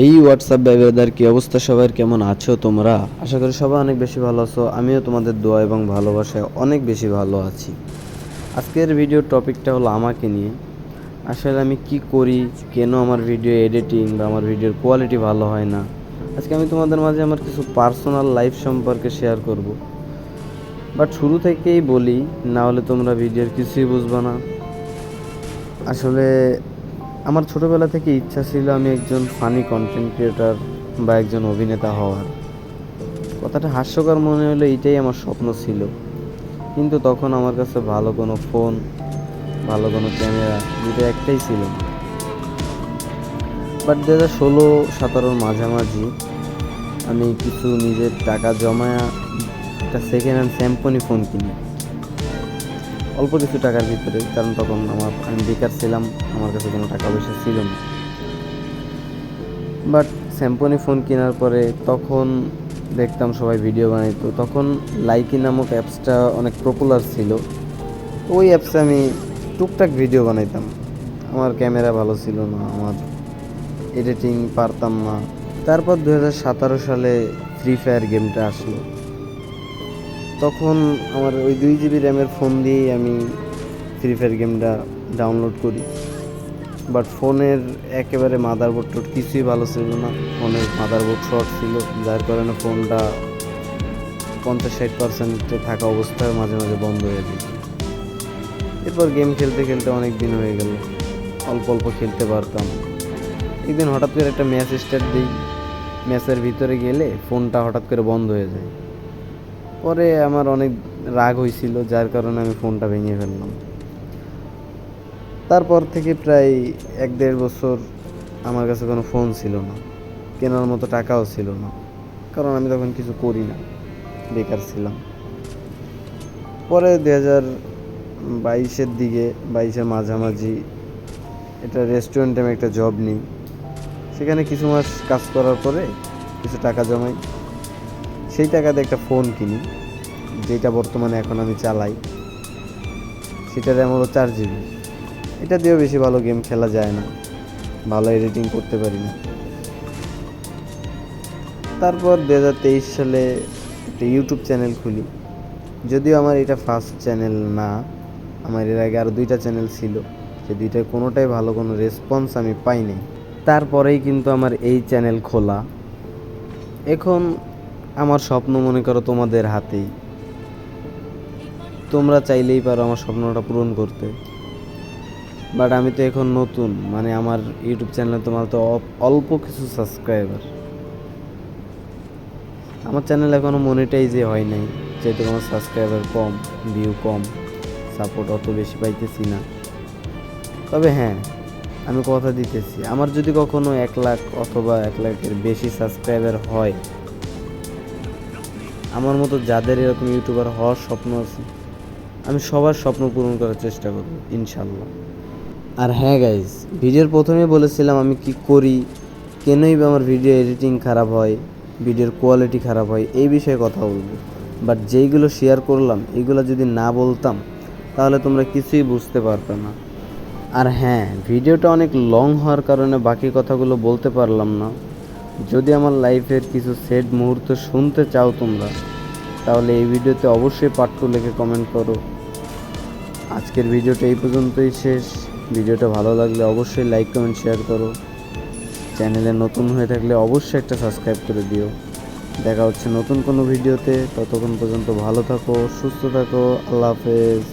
এই হোয়াটসঅ্যাপ ব্যবহারদার কি অবস্থা সবার? কেমন আছো তোমরা? আশা করি সবাই অনেক বেশি ভালো আছো। আমিও তোমাদের দোয়া এবং ভালোবাসায় অনেক বেশি ভালো আছি। আজকের ভিডিওর টপিকটা হলো আমাকে নিয়ে। আসলে আমি কি করি, কেন আমার ভিডিও এডিটিং বা আমার ভিডিওর কোয়ালিটি ভালো হয় না? আজকে আমি তোমাদের মাঝে আমার কিছু পার্সোনাল লাইফ সম্পর্কে শেয়ার করব। বাট শুরু থেকেই বলি, না হলে তোমরা ভিডিওর কিছুই বুঝবে না। আসলে আমার ছোটবেলা থেকে ইচ্ছা ছিল আমি একজন ফানি কন্টেন্ট ক্রিয়েটর বা একজন অভিনেতা হওয়ার। কথাটা হাস্যকর মনে হলো এটাই আমার স্বপ্ন ছিল। কিন্তু তখন আমার কাছে ভালো কোনো ফোন ভালো কোনো ক্যামেরা দুটো একটাই ছিল। বাট দু হাজার ষোলো, সতেরোর মাঝামাঝি আমি কিছু নিজের টাকা জমায়া একটা সেকেন্ড হ্যান্ড স্যাম্পনি ফোন কিনি। অল্প কিছু টাকার ভিতরে, কারণ তখন আমার আমি বেকার ছিলাম, আমার কাছে কোনো টাকা পয়সা ছিল না। বাট স্যাম্পনি ফোন কেনার পরে তখন দেখতাম সবাই ভিডিও বানাইতো তখন লাইকি নামক অ্যাপসটা অনেক পপুলার ছিল। ওই অ্যাপসে আমি টুকটাক ভিডিও বানাইতাম। আমার ক্যামেরা ভালো ছিল না, আমার এডিটিং পারতাম না। তারপর দু হাজার সতেরো সালে ফ্রি ফায়ার গেমটা আসলো। তখন আমার ওই দুই জিবি র্যামের ফোন দিয়েই আমি ফ্রি ফায়ার গেমটা ডাউনলোড করি। বাট ফোনের একেবারে মাদারবোর্ড টোট কিছুই ভালো ছিল না। ফোনের মাদারবোর্ড শর্ট ছিল, যার কারণে ফোনটা পঞ্চাশ ষাট পার্সেন্টে থাকা অবস্থায় মাঝে মাঝে বন্ধ হয়ে যায়। এরপর গেম খেলতে খেলতে অনেক দিন হয়ে গেল। অল্প অল্প খেলতে পারতাম। একদিন হঠাৎ করে একটা ম্যাচ স্টার্ট দিই। ম্যাচের ভিতরে গেলে ফোনটা হঠাৎ করে বন্ধ হয়ে যায়। পরে আমার অনেক রাগ হয়েছিল যার কারণে আমি ফোনটা ভেঙে ফেললাম। তারপর থেকে প্রায় এক দেড় বছর আমার কাছে কোনো ফোন ছিল না, কেনার মতো টাকাও ছিল না, কারণ আমি তখন কিছু করি না, বেকার ছিলাম। পরে দু হাজার বাইশের দিকে বাইশের মাঝামাঝি এটা রেস্টুরেন্টে আমি একটা জব নিই। সেখানে কিছু মাস কাজ করার পরে কিছু টাকা জমাই। সেই টাকাতে একটা ফোন কিনি, যেটা বর্তমানে এখন আমি চালাই। সেটার র্যাম হলো চার জিবি এটা দিয়েও বেশি ভালো গেম খেলা যায় না, ভালো এডিটিং করতে পারি না। তারপর দু হাজার তেইশ সালে একটা ইউটিউব চ্যানেল খুলি। যদিও আমার এটা ফার্স্ট চ্যানেল না, আমার এর আগে আরও দুইটা চ্যানেল ছিল। সে দুইটার কোনোটাই ভালো কোনো রেসপন্স আমি পাইনি। তারপরেই কিন্তু আমার এই চ্যানেল খোলা। এখন আমার স্বপ্ন মনে করো তোমাদের হাতেই। তোমরা চাইলেই পারো আমার স্বপ্নটা পূরণ করতে। বাট আমি তো এখন নতুন মানে আমার ইউটিউব চ্যানেলে তোমার তো অল্প কিছু সাবস্ক্রাইবার আমার চ্যানেল এখনও মনিটাইজে হয় নাই, যেহেতু আমার সাবস্ক্রাইবার কম ভিউ কম সাপোর্ট অত বেশি পাইতেছি না। তবে হ্যাঁ আমি কথা দিতেছি, আমার যদি কখনো এক লাখ অথবা এক লাখের বেশি সাবস্ক্রাইবার হয় আমার মতো যাদের এরকম ইউটিউবার হওয়ার স্বপ্ন আছে, আমি সবার স্বপ্ন পূরণ করার চেষ্টা করব ইনশাল্লাহ আর হ্যাঁ গাইজ ভিডিওর প্রথমে বলেছিলাম আমি কি করি, কেনই বা আমার ভিডিও এডিটিং খারাপ হয় ভিডিওর কোয়ালিটি খারাপ হয়, এই বিষয়ে কথা বলব। বাট যেইগুলো শেয়ার করলাম এইগুলো যদি না বলতাম, তাহলে তোমরা কিছুই বুঝতে পারবে না। আর হ্যাঁ ভিডিওটা অনেক লং হওয়ার কারণে বাকি কথাগুলো বলতে পারলাম না। যদি আমার লাইফের কিছু সেট মুহূর্ত শুনতে চাও তোমরা, তাহলে এই ভিডিওতে অবশ্যই পাঠ্য লিখে কমেন্ট করো। আজকের ভিডিওটা এই পর্যন্তই শেষ। ভিডিওটা ভালো লাগলে অবশ্যই লাইক কমেন্ট শেয়ার করো। চ্যানেলে নতুন হয়ে থাকলে অবশ্যই একটা সাবস্ক্রাইব করে দিও। দেখা হচ্ছে নতুন কোনো ভিডিওতে। ততক্ষণ পর্যন্ত ভালো থাকো, সুস্থ থাকো, আল্লাহ হাফেজ।